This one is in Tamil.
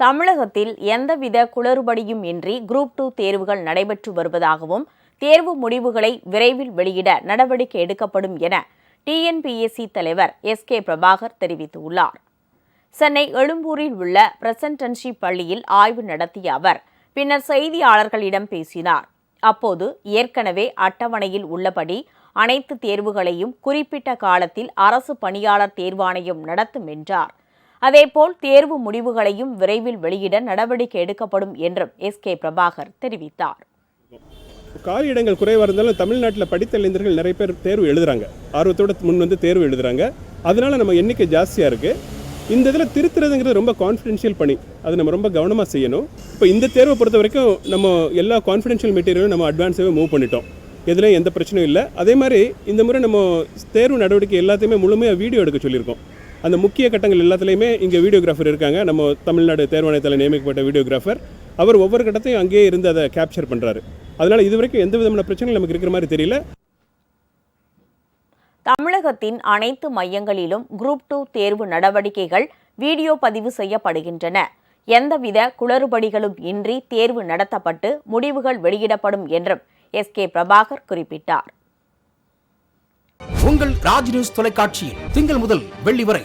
தமிழகத்தில் எந்தவித குளறுபடியும் இன்றி குரூப் டூ தேர்வுகள் நடைபெற்று வருவதாகவும் தேர்வு முடிவுகளை விரைவில் வெளியிட நடவடிக்கை எடுக்கப்படும் என டிஎன்பிஎஸ்சி தலைவர் எஸ் கே பிரபாகர் தெரிவித்துள்ளார். சென்னை எழும்பூரில் உள்ள பிரசன்டன்ஷி பள்ளியில் ஆய்வு நடத்திய அவர் பின்னர் செய்தியாளர்களிடம் பேசினார். அப்போது ஏற்கனவே அட்டவணையில் உள்ளபடி அனைத்து தேர்வுகளையும் குறிப்பிட்ட காலத்தில் அரசு பணியாளர் தேர்வாணையம் நடத்தும் என்றார். அதேபோல் தேர்வு முடிவுகளையும் விரைவில் வெளியிட நடவடிக்கை எடுக்கப்படும் என்றும் எஸ் கே பிரபாகர் தெரிவித்தார். காலி இடங்கள் குறைவாக இருந்தாலும் தமிழ்நாட்டில் படித்த இளைஞர்கள் நிறைய பேர் தேர்வு எழுதுறாங்க. ஆர்வத்தோட முன் வந்து தேர்வு எழுதுறாங்க. அதனால நம்ம எண்ணிக்கை ஜாஸ்தியாக இருக்குது இந்த இதில் திருத்துறதுங்கிறது ரொம்ப கான்ஃபிடென்ஷியல் பணி. அது நம்ம ரொம்ப கவனமாக செய்யணும். இப்போ இந்த தேர்வை பொறுத்த வரைக்கும் நம்ம எல்லா கான்ஃபிடென்ஷியல் மெட்டீரியலும் நம்ம அட்வான்ஸாகவே மூவ் பண்ணிட்டோம். எதுலேயும் எந்த பிரச்சனையும் இல்லை. அதே மாதிரி இந்த முறை நம்ம தேர்வு நடவடிக்கை எல்லாத்தையுமே முழுமையாக வீடியோ எடுக்க சொல்லியிருக்கோம். அந்த முக்கிய கட்டங்கள் எல்லாத்துலேயுமே இங்கே வீடியோகிராஃபர் இருக்காங்க. நம்ம தமிழ்நாடு தேர்வாணையத்தில் நியமிக்கப்பட்ட வீடியோகிராஃபர். அவர் ஒவ்வொரு கட்டத்தையும் அங்கேயே இருந்து அதை கேப்சர் பண்ணுறாரு அதனால் இது வரைக்கும் எந்த விதமான பிரச்சனையும் நமக்கு இருக்கிற மாதிரி தெரியல. தமிழகத்தின் அனைத்து மையங்களிலும் குரூப் டூ தேர்வு நடவடிக்கைகள் வீடியோ பதிவு செய்யப்படுகின்றன. எந்தவித குளறுபடிகளும் இன்றி தேர்வு நடத்தப்பட்டு முடிவுகள் வெளியிடப்படும் என்றும் எஸ் கே பிரபாகர் குறிப்பிட்டார். உங்கள் ராஜ் நியூஸ் தொலைக்காட்சியில் திங்கள் முதல் வெள்ளி வரை